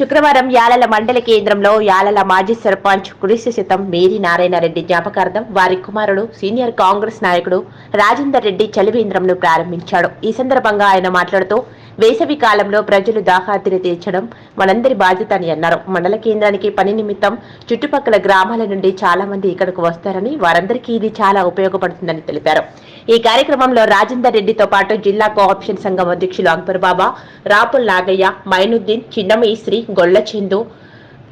శుక్రవారం యాలల మండల కేంద్రంలో యాలల మాజీ సర్పంచ్ కురిసి మేరీ నారాయణరెడ్డి జ్ఞాపకార్థం వారి కుమారుడు సీనియర్ కాంగ్రెస్ నాయకుడు రాజేందర్ రెడ్డి చలివేంద్రంను ప్రారంభించాడు. ఈ సందర్భంగా ఆయన మాట్లాడుతూ వేసవి కాలంలో ప్రజలు దాహార్తిని తీర్చడం మనందరి బాధ్యత అని అన్నారు. మండల కేంద్రానికి పని నిమిత్తం చుట్టుపక్కల గ్రామాల నుండి చాలా మంది ఇక్కడకు వస్తారని వారందరికీ ఇది చాలా ఉపయోగపడుతుందని తెలిపారు. ఈ కార్యక్రమంలో రాజేందర్ రెడ్డితో పాటు జిల్లా కోఆప్షన్ సంఘం అధ్యక్షులు అక్బర్ బాబా రాపుల్ నాగయ్య మైనుద్దీన్ చిన్నమేశ్రీ గొల్లచిందు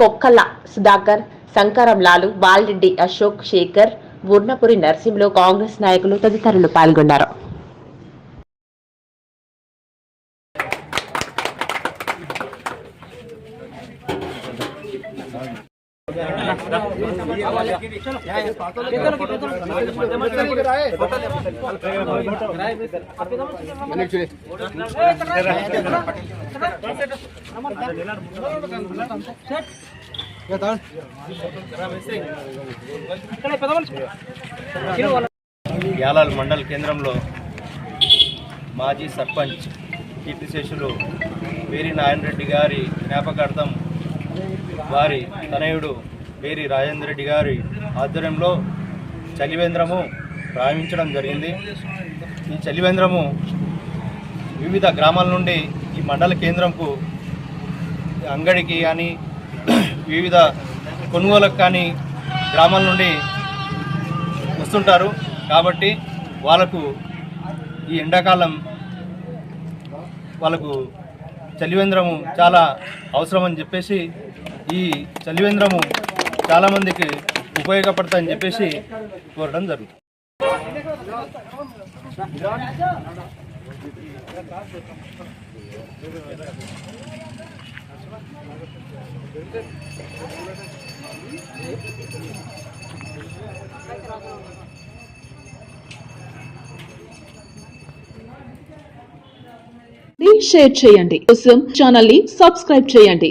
కొక్కల సుధాకర్ శంకరం లాలు బాలరెడ్డి అశోక్ శేఖర్ బుర్నపురి నర్సింహులు కాంగ్రెస్ నాయకులు తదితరులు పాల్గొన్నారు. యాలాల్ మండల్ కేంద్రంలో మాజీ సర్పంచ్ కీర్తిశేషులు వీరి నారాయణ రెడ్డి గారి జ్ఞాపకార్థం వారి తనయుడు వేరి రాజేంద్ర రెడ్డి గారి ఆధ్వర్యంలో చలివేంద్రము ప్రారంభించడం జరిగింది. ఈ చలివేంద్రము వివిధ గ్రామాల నుండి ఈ మండల కేంద్రంకు అంగడికి కానీ వివిధ కొనుగోలకు కానీ గ్రామాల నుండి వస్తుంటారు. కాబట్టి వాళ్ళకు ఈ ఎండాకాలం వాళ్ళకు చలివేంద్రము చాలా అవసరం అని చెప్పేసి ఈ చలివేంద్రము చాలామందికి ఉపయోగపడతాయని చెప్పేసి కోరడం జరుగుతుంది. షేర్ చేయండి. కోసం ఛానల్ని సబ్స్క్రైబ్ చేయండి.